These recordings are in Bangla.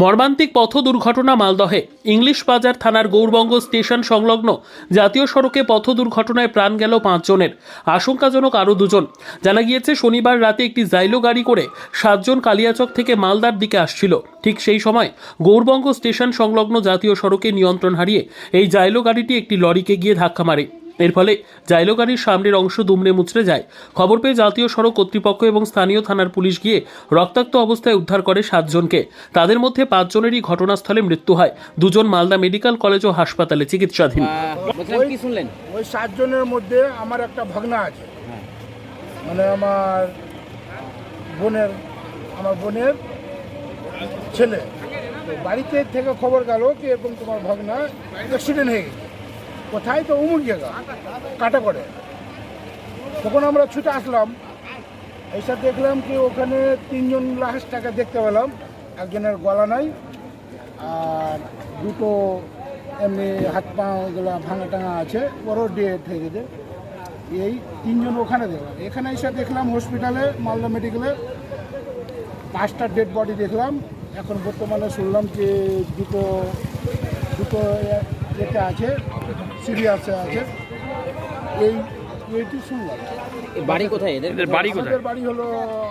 মর্মান্তিক পথ দুর্ঘটনা মালদহে। ইংলিশ বাজার থানার গৌরবঙ্গ স্টেশন সংলগ্ন জাতীয় সড়কে পথ দুর্ঘটনায় প্রাণ গেল পাঁচজনের। আশঙ্কাজনক আরও দুজন। জানা গিয়েছে, শনিবার রাতে একটি জাইলো গাড়ি করে সাতজন কালিয়াচক থেকে মালদার দিকে আসছিল। ঠিক সেই সময় গৌরবঙ্গ স্টেশন সংলগ্ন জাতীয় সড়কে নিয়ন্ত্রণ হারিয়ে এই জাইলো গাড়িটি একটি লরিকে গিয়ে ধাক্কা মারে। এর ফলে জাইলো গাড়ির সামনের অংশ দুমড়ে মুচড়ে যায়। খবর পেয়ে জাতীয় সড়ক কর্তৃপক্ষ এবং স্থানীয় থানার পুলিশ গিয়ে রক্তাক্ত অবস্থায় উদ্ধার করে সাতজনকে তাদের মধ্যে পাঁচজনেরই ঘটনাস্থলে মৃত্যু হয়। দুজন মালদা মেডিকেল কলেজ ও হাসপাতালে চিকিৎসাধীন। কি শুনলেন? ওই সাতজনের মধ্যে আমার একটা ভাগনা আছে। মানে আমার বোনের আমার বোনের ছেলে। বাড়িতে থেকে খবর গেল কি এরকম তোমার ভাগনা অ্যাক্সিডেন্ট হয়ে গেছে। কোথায় তো উমুক জায়গা, কাটা করে। তখন আমরা ছুটে আসলাম, এসে দেখলাম কি ওখানে তিনজন লাশটাকে দেখতে পেলাম, একজনের গলা নাই, আর দুটো এমনি হাত পা গুলা ভাঙা টাঙা আছে, ওরও ডেট হয়ে গেছে। এই তিনজন ওখানে দেখলাম। এখানে এসে দেখলাম হসপিটালে মালদা মেডিকেলে পাঁচটা ডেড বডি দেখলাম। এখন বর্তমানে শুনলাম যে দুটো দুটো এতে আছে সিরিয়াসে আছে। এই এইটি শুনলাম। এ বাড়ি কোথায় এদের? বাড়ি কোথায়? আমাদের বাড়ি হলো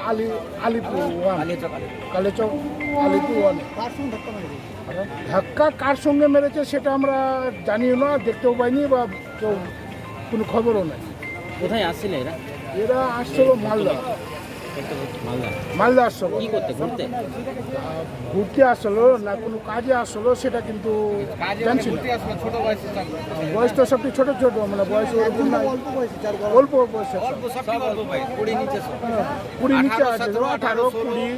আলি আলিপুর ওয়ান। কালেচক আলিপুর ওয়ান। ধাক্কা কার সঙ্গে মেরেছে সেটা আমরা জানিও না দেখতেও পাইনি বা কেউ কোনো খবরও নাই। কোথায় আসছিল এরা? এরা আসছিল মালদা। মালদা? করতে ঘুরতে? ঘুরতে আসলো না কোনো কাজে আসলো সেটা কিন্তু জানছি না। বয়স তো সবটি ছোট ছোট মানে বয়স ওরকম অল্প বয়সে কুড়ি নিচে আছে আঠারো কুড়ি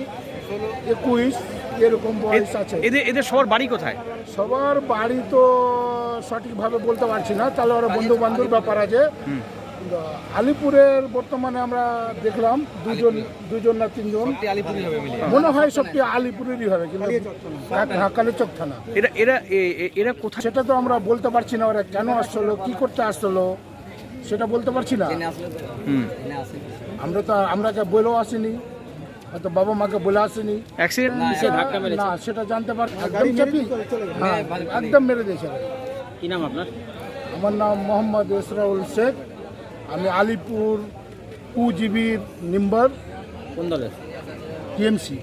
একুশ এরকম বয়স আছে। এদের এদের সবার বাড়ি কোথায়? সবার বাড়ি তো সঠিকভাবে বলতে পারছি না তাহলে ওরা বন্ধু বান্ধব ব্যাপার আছে। আলিপুরের বর্তমানে আমরা দেখলাম দুজন দুজন না তিনজন। মনে হয় সবটি আলিপুরেরই হবে কিন্তু হ্যাঁ, কালীচক থানা। এরা এরা এরা কোথায়? সেটা তো আমরা বলতে পারছি না ওরা কেন আসলো কি করতে আসলো সেটা বলতে পারছি না। আমরা তো আমরাকে বলেও আসিনি হয়তো বাবা মাকে বলে আসেনি। না সেটা জানতে পার একদম চাপি হ্যাঁ একদম মেরে দিয়েছে। কি নাম আপনার? আমার নাম মোহাম্মদ ইসরাউল শেখ। আমি আলিপুর টু জিবির নিম্বর কোন দলের? টিএমসি।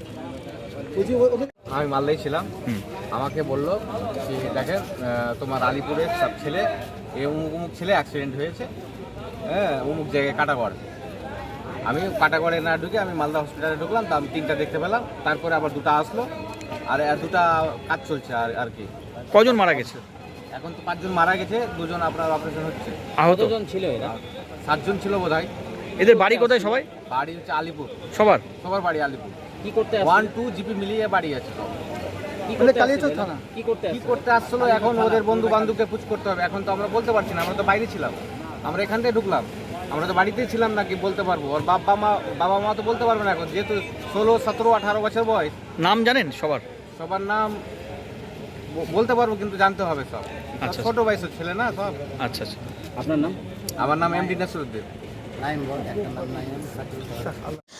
আমি মালদায় ছিলাম। আমাকে বলল যে দেখেন তোমার আলিপুরের সব ছেলে এ অমুক অমুক ছেলে অ্যাক্সিডেন্ট হয়েছে। হ্যাঁ অমুক জায়গায় কাটাগড়। আমি কাটাগড়ে না ঢুকে আমি মালদা হসপিটালে ঢুকলাম তা আমি তিনটা দেখতে পেলাম। তারপরে আবার দুটো আসলো আর আর দুটা কাজ চলছে আর আর কি। কজন মারা গেছে? এখন তো পাঁচজন মারা গেছে দুজন আপনার অপারেশন হচ্ছে। আহতজন ছিল এরা? সাতজন ছিল বোধ হয় এদের বাড়ি কোথায় সবাই? বাড়ি হচ্ছে আলিপুর। সবার? সবার বাড়ি আলিপুর। কি করতে ওয়ান টু জিপি মিলিয়ে বাড়ি আছে। কি করতে আসছিল? এখন ওদের বন্ধু বান্ধবকে করতে হবে। এখন তো আমরা বলতে পারছি না আমরা তো বাইরে ছিলাম। আমরা এখান থেকে ঢুকলাম। আমরা তো বাড়িতেই ছিলাম নাকি বলতে পারব? ওর বাবা মা বাবা মা তো বলতে পারবে না এখন। যেহেতু ষোলো সতেরো আঠারো বছর বয়স নাম জানেন সবার? সবার নাম বলতে পারব কিন্তু জানতে হবে সব। আচ্ছা। ছোট বয়সের ছেলে না সব। আচ্ছা আচ্ছা। আপনার নাম? আমার নাম M D Nasruddin.